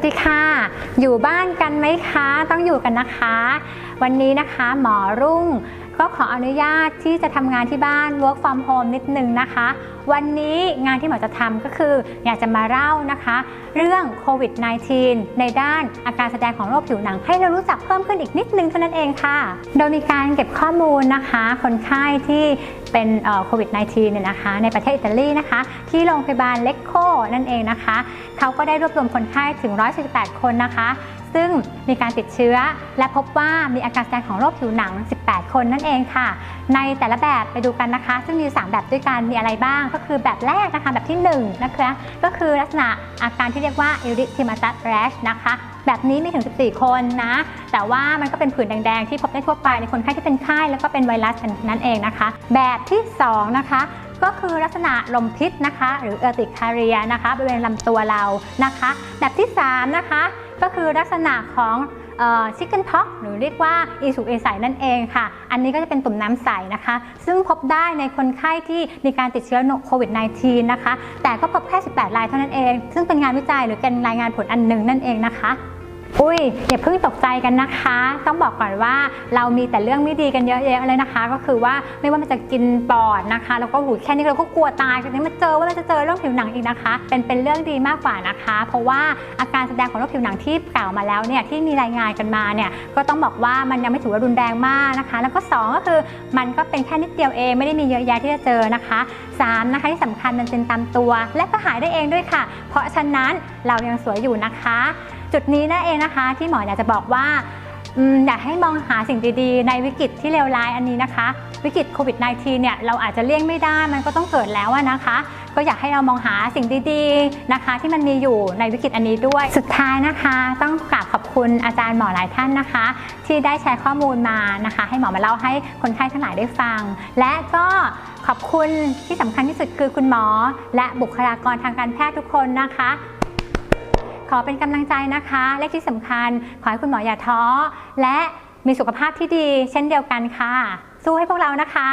วัสดีค่ะ อยู่บ้านกันไหมคะ ต้องอยู่กันนะคะ วันนี้นะคะ หมอรุ่ง ก็ขออนุญาตที่จะทำงานที่บ้าน work from home นิดนึงนะคะ วันนี้งานที่หมอจะทำก็คืออยากจะมาเล่านะคะ เรื่องโควิด -19 ในด้านอาการแสดงของโรคผิวหนัง ให้เรารู้จักเพิ่มขึ้นอีกนิดนึงเท่านั้นเองค่ะ โดยมีการเก็บข้อมูลนะคะ คนไข้ที่เป็นโควิด -19 เนี่ยนะคะ ในประเทศอิตาลีนะคะ ที่โรงพยาบาลเล็กโคนั่นเองนะคะ เขาก็ได้รวบรวมคนไข้ถึง 148 คนนะคะ ซึ่งมีการติดเชื้อ และพบว่ามีอาการแสดงของโรคผิวหนัง 18 คนนั่นเองค่ะ ในแต่ละแบบไปดูกันนะคะ ซึ่งมี 3 แบบด้วยกันมีอะไรบ้าง ก็คือแบบแรกนะคะแบบที่1นะคะก็คือลักษณะอาการที่เรียกว่า erythematous rash นะคะ แบบนี้มีถึง 14 คนนะ แต่ว่ามันก็เป็นผื่นแดง ๆ ที่พบได้ทั่วไปในคนไข้ที่เป็นไข้แล้วก็เป็นไวรัสนั่นเองนะคะ แบบที่2นะคะก็คือลักษณะลมพิษนะคะ หรือเออร์ติคาเรียนะคะบริเวณลำตัวเรานะคะ แบบที่ 3 นะคะ ก็คือลักษณะของ ชิคเก้นพ็อกหรือเรียกว่าอีสุกเอใสนั่นเองค่ะ อันนี้ก็จะเป็นตุ่มน้ำใสนะคะ ซึ่งพบได้ในคนไข้ที่มีการติดเชื้อโควิด -19 นะคะ แต่ก็พบแค่ 18 รายเท่านั้นเอง ซึ่งเป็นงานวิจัยหรือเป็นรายงานผลอันหนึ่งนั่นเองนะคะ อุ้ยอย่าเพิ่งตกใจกันนะคะ ต้องบอกก่อนว่าเรามีแต่เรื่องไม่ดีกันเยอะแยะเลยนะคะ ก็คือว่าไม่ว่ามันจะกินปอดนะคะ แล้วก็หูแค่นี้เราก็กลัวตายกันนี้มาเจอว่าเราจะเจอเรื่องผิวหนังอีกนะคะ เป็นเป็นเรื่องดีมากกว่านะคะ เพราะว่าอาการแสดงของโรคผิวหนังที่กล่าวมาแล้วเนี่ยที่มีรายงานกันมาเนี่ยก็ต้องบอกว่ามันยังไม่ถือว่ารุนแรงมากนะคะ แล้วก็ 2 ก็คือมันก็เป็นแค่นิดเดียวเองไม่ได้มีเยอะแยะที่จะเจอนะคะ3นะคะที่สำคัญมันเป็นตามตัว และก็หายได้เองด้วยค่ะ เพราะฉะนั้นเรายังสวยอยู่นะคะ จุดนี้นั่นเองนะคะ ที่หมออยากจะบอกว่าอยากให้มองหาสิ่งดีๆ ในวิกฤตที่เลวร้ายอันนี้นะคะ วิกฤตโควิด -19 เนี่ยเราอาจจะเลี่ยงไม่ได้มันก็ต้องเกิดแล้วนะคะ ก็อยากให้เรามองหาสิ่งดีๆนะคะ ที่มันมีอยู่ในวิกฤตอันนี้ด้วย สุดท้ายนะคะ ต้องกราบขอบคุณอาจารย์หมอหลายท่านนะคะ ที่ได้แชร์ข้อมูลมานะคะ ให้หมอมาเล่าให้คนไข้ทั้งหลายได้ฟัง และก็ขอบคุณที่สำคัญที่สุดคือคุณหมอ และบุคลากรทางการแพทย์ทุกคนนะคะ ขอเป็นกำลังใจนะคะ และที่สำคัญ ขอให้คุณหมออย่าท้อ และมีสุขภาพที่ดี เช่นเดียวกันค่ะ สู้ให้พวกเรานะคะ